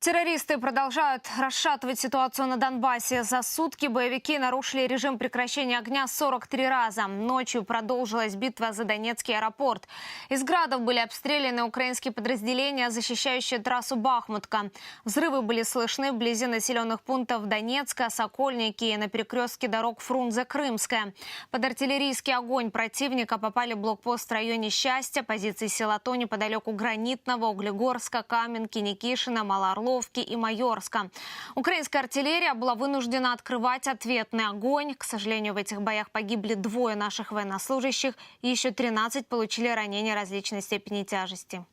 Террористы продолжают расшатывать ситуацию на Донбассе. За сутки боевики нарушили режим прекращения огня 43 раза. Ночью продолжилась битва за Донецкий аэропорт. Из градов были обстреляны украинские подразделения, защищающие трассу Бахмутка. Взрывы были слышны вблизи населенных пунктов Донецка, Сокольники и на перекрестке дорог Фрунзе-Крымская. Под артиллерийский огонь противника попали блокпост в районе Счастья, позиции Силато неподалеку Гранитного, Углегорска, Каменки, Никишина, Малоорловки и Майорска. Украинская артиллерия была вынуждена открывать ответный огонь. К сожалению, в этих боях погибли двое наших военнослужащих и еще 13 получили ранения различной степени тяжести.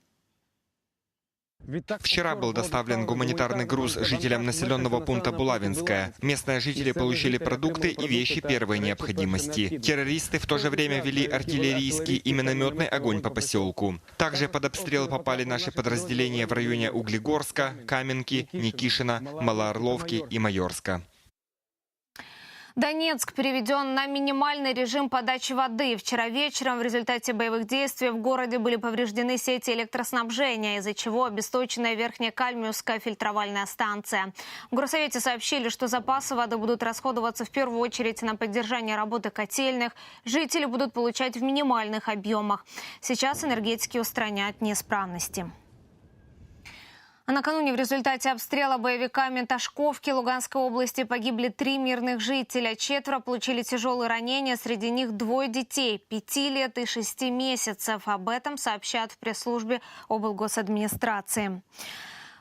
Вчера был доставлен гуманитарный груз жителям населенного пункта Булавинская. Местные жители получили продукты и вещи первой необходимости. Террористы в то же время вели артиллерийский и минометный огонь по поселку. Также под обстрел попали наши подразделения в районе Углегорска, Каменки, Никишина, Малоорловки и Майорска. Донецк переведен на минимальный режим подачи воды. Вчера вечером в результате боевых действий в городе были повреждены сети электроснабжения, из-за чего обесточена Верхняя Кальмиусская фильтровальная станция. В Горсовете сообщили, что запасы воды будут расходоваться в первую очередь на поддержание работы котельных. Жители будут получать в минимальных объемах. Сейчас энергетики устраняют неисправности. А накануне в результате обстрела боевиками Ташковки Луганской области погибли три мирных жителя. Четверо получили тяжелые ранения, среди них двое детей, пяти лет и шести месяцев. Об этом сообщают в пресс-службе облгосадминистрации.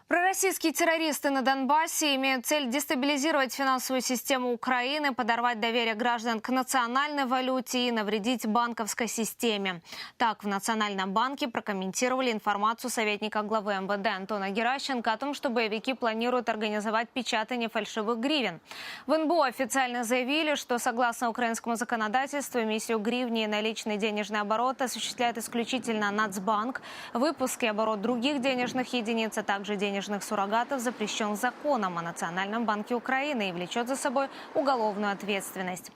Пророссийские террористы на Донбассе имеют цель дестабилизировать финансовую систему Украины, подорвать доверие граждан к национальной валюте и навредить банковской системе. Так, в Национальном банке прокомментировали информацию советника главы МВД Антона Геращенко о том, что боевики планируют организовать печатание фальшивых гривен. В НБУ официально заявили, что согласно украинскому законодательству эмиссию гривни и наличный денежный оборот осуществляет исключительно Нацбанк. Выпуск и оборот других денежных единиц, а также денежных денежных суррогатов запрещен законом о Национальном банке Украины и влечет за собой уголовную ответственность.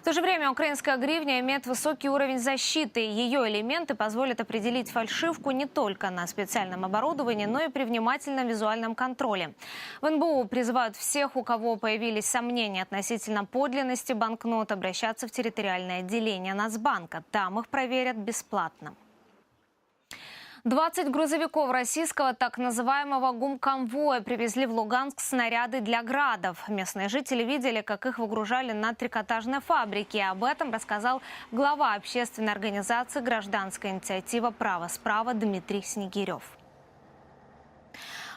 В то же время украинская гривня имеет высокий уровень защиты. Ее элементы позволят определить фальшивку не только на специальном оборудовании, но и при внимательном визуальном контроле. В НБУ призывают всех, у кого появились сомнения относительно подлинности банкнот, обращаться в территориальное отделение Нацбанка. Там их проверят бесплатно. 20 грузовиков российского так называемого гумконвоя привезли в Луганск снаряды для градов. Местные жители видели, как их выгружали на трикотажной фабрике. Об этом рассказал глава общественной организации «Гражданская инициатива «Право справа» Дмитрий Снегирев.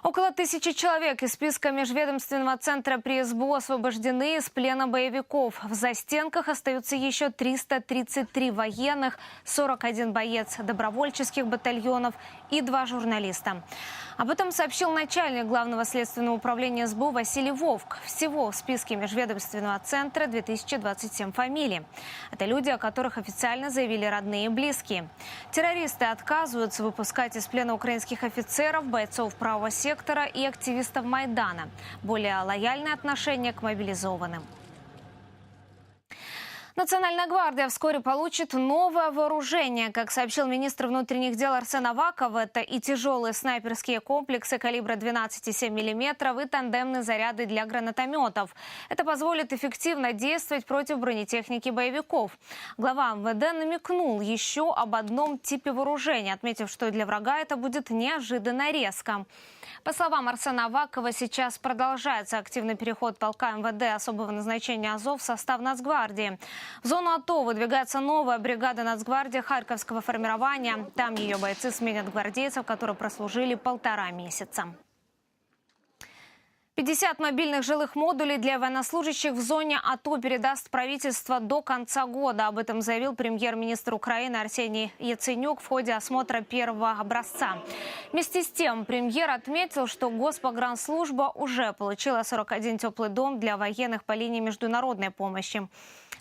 Около тысячи человек из списка Межведомственного центра при СБУ освобождены из плена боевиков. В застенках остаются еще 333 военных, 41 боец добровольческих батальонов и два журналиста. Об этом сообщил начальник Главного следственного управления СБУ Василий Вовк. Всего в списке Межведомственного центра 2027 фамилий. Это люди, о которых официально заявили родные и близкие. Террористы отказываются выпускать из плена украинских офицеров, бойцов правого сектора и активистов Майдана. Более лояльное отношение к мобилизованным. Национальная гвардия вскоре получит новое вооружение. Как сообщил министр внутренних дел Арсен Аваков, это и тяжелые снайперские комплексы калибра 12,7 мм и тандемные заряды для гранатометов. Это позволит эффективно действовать против бронетехники боевиков. Глава МВД намекнул еще об одном типе вооружения, отметив, что для врага это будет неожиданно резко. По словам Арсена Авакова, сейчас продолжается активный переход полка МВД особого назначения АЗОВ в состав Нацгвардии. В зону АТО выдвигается новая бригада Нацгвардии Харьковского формирования. Там ее бойцы сменят гвардейцев, которые прослужили полтора месяца. 50 мобильных жилых модулей для военнослужащих в зоне АТО передаст правительство до конца года. Об этом заявил премьер-министр Украины Арсений Яценюк в ходе осмотра первого образца. Вместе с тем премьер отметил, что Госпогранслужба уже получила 41 теплый дом для военных по линии международной помощи.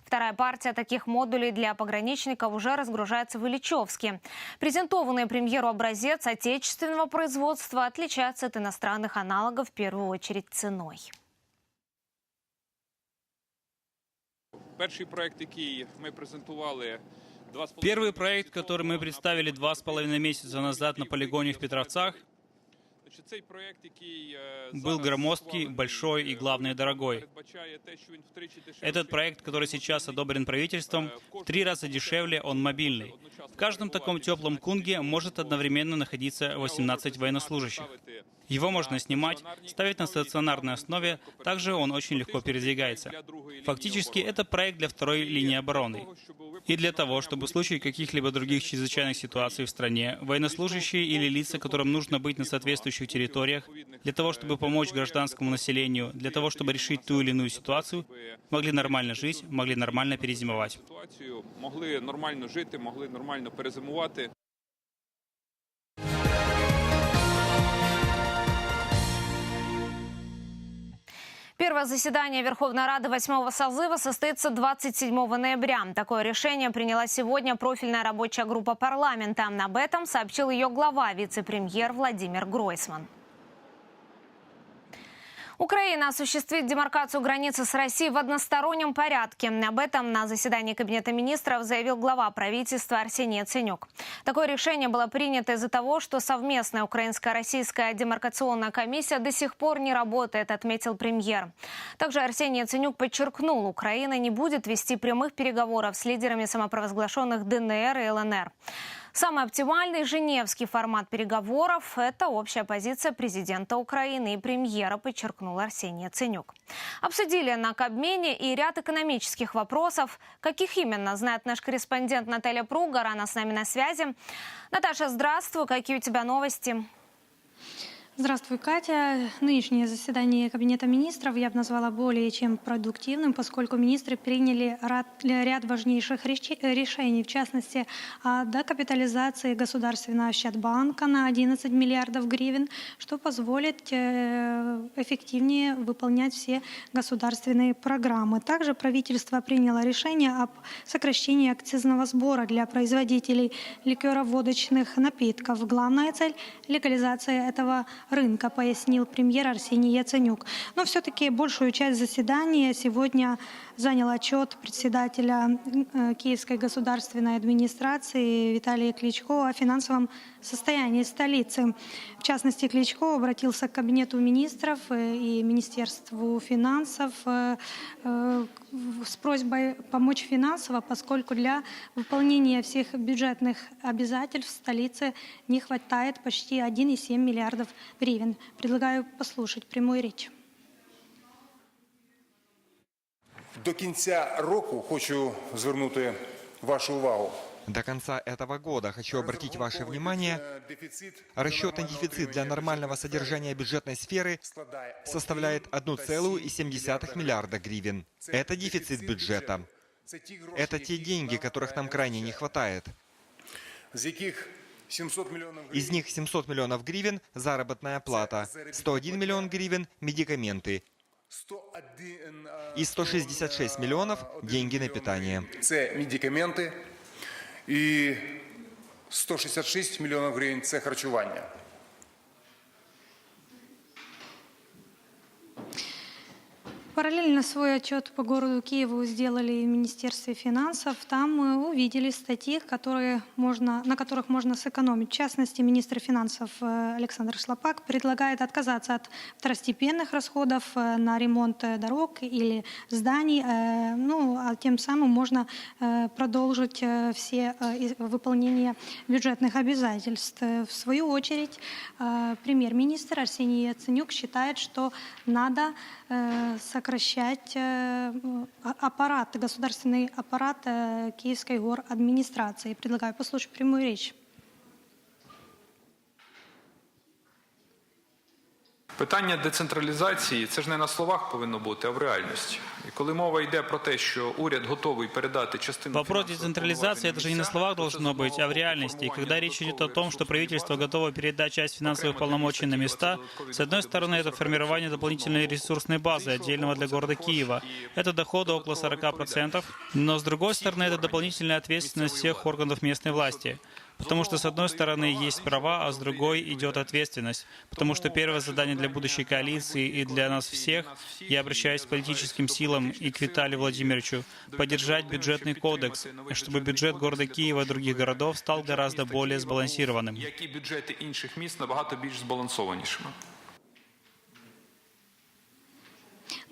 Вторая партия таких модулей для пограничников уже разгружается в Ильичевске. Презентованный премьеру образец отечественного производства отличается от иностранных аналогов в первую очередь ценой. Перший проект, який ми презентували Первый проект, который мы представили два с половиной месяца назад на полигоне в Петровцах, был громоздкий, большой и, главное, дорогой. Этот проект, который сейчас одобрен правительством, в три раза дешевле, он мобильный. В каждом таком теплом кунге может одновременно находиться 18 военнослужащих. Его можно снимать, ставить на стационарной основе, также он очень легко передвигается. Фактически, это проект для второй линии обороны. И для того, чтобы в случае каких-либо других чрезвычайных ситуаций в стране, военнослужащие или лица, которым нужно быть на соответствующих территориях, для того, чтобы помочь гражданскому населению, для того, чтобы решить ту или иную ситуацию, могли нормально жить, могли нормально перезимовать. могли нормально жити, могли нормально перезимувати. Первое заседание Верховной Рады восьмого созыва состоится 27 ноября. Такое решение приняла сегодня профильная рабочая группа парламента. Об этом сообщил ее глава, вице-премьер Владимир Гройсман. Украина осуществит демаркацию границы с Россией в одностороннем порядке. Об этом на заседании Кабинета министров заявил глава правительства Арсений Яценюк. Такое решение было принято из-за того, что совместная украинско-российская демаркационная комиссия до сих пор не работает, отметил премьер. Также Арсений Яценюк подчеркнул, Украина не будет вести прямых переговоров с лидерами самопровозглашенных ДНР и ЛНР. Самый оптимальный женевский формат переговоров – это общая позиция президента Украины и премьера, подчеркнул Арсений Яценюк. Обсудили на Кабмине и ряд экономических вопросов. Каких именно, знает наш корреспондент Наталья Пругар, она с нами на связи. Наташа, здравствуй, какие у тебя новости? Здравствуй, Катя. Нынешнее заседание Кабинета министров я бы назвала более чем продуктивным, поскольку министры приняли ряд, важнейших решений, в частности, о докапитализации Государственного Ощадбанка на 11 миллиардов гривен, что позволит э, эффективнее выполнять все государственные программы. Также правительство приняло решение об сокращении акцизного сбора для производителей ликероводочных напитков. Главная цель – легализация этого рынка, пояснил премьер Арсений Яценюк. Но все-таки большую часть заседания сегодня занял отчет председателя э, Киевской государственной администрации Виталия Кличко о финансовом состоянии столицы. В частности, Кличко обратился к Кабинету министров э, и Министерству финансов э, э, с просьбой помочь финансово, поскольку для выполнения всех бюджетных обязательств в столице не хватает почти 1,7 миллиардов гривен. Предлагаю послушать прямую речь. До кінця року хочу звернути вашу увагу. До конца этого года хочу обратить ваше внимание, Дефіцит расчетный дефицит для нормального содержания бюджетной сферы складає составляет 1,7 миллиарда гривен. Это дефицит бюджета. Це ті гроші, Это те деньги, которых нам крайне не хватает. з яких 700 мільйонів Из них 700 миллионов гривен – заработная плата, 101 миллион гривен – медикаменты 101, и 166 миллионов – деньги на питание. це медикаменти і 166 мільйонів гривень це харчування. Параллельно свой отчет по городу Киеву сделали в Министерстве финансов. Там мы увидели статьи, которые можно, на которых можно сэкономить. В частности, министр финансов э, Александр Шлопак предлагает отказаться от второстепенных расходов э, на ремонт э, дорог или зданий. Ну, а тем самым можно продолжить все выполнение бюджетных обязательств. В свою очередь, премьер-министр Арсений Яценюк считает, что надо э, сокращать э, а- аппарат, государственный аппарат э, Киевской гор администрации. Предлагаю послушать прямую речь. Питання децентралізації це ж не на словах повинно бути, а в реальності. І коли мова йде про те, що уряд готовий передати частину Вопрос фінансових децентрализации это же не на повноважень словах місцям, должно то це быть, а в зумовлює реальности. И когда формування речь идет о додаткової том, что ресурсної правительство бази, готово передать часть финансовых окремо полномочий на для места, додаткові с одной доходи стороны, это 40 формирование мільйонів дополнительной одного. ресурсной базы, З іншого отдельного боку, для це города також Киева. і Это доходы около додаткова 40%, но с другой стороны, это дополнительная ответственность всех органов местной власти. Потому что, с одной стороны, есть права, а с другой идет ответственность. Потому что первое задание для будущей коалиции и для нас всех, я обращаюсь к политическим силам и к Виталию Владимировичу, поддержать бюджетный кодекс, чтобы бюджет города Киева и других городов стал гораздо более сбалансированным. Як і бюджети інших міст набагато більш збалансованішими.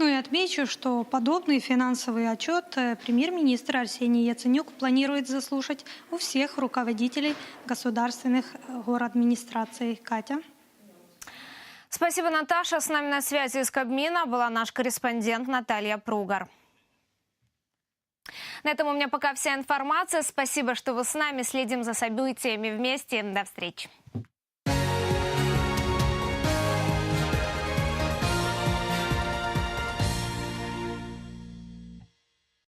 Ну и отмечу, что подобный финансовый отчет э, премьер-министр Арсений Яценюк планирует заслушать у всех руководителей государственных э, городадминистраций. Катя. Спасибо, Наташа. С нами на связи из Кабмина была наш корреспондент Наталья Пругар. На этом у меня пока вся информация. Спасибо, что вы с нами. Следим за событиями вместе. До встречи.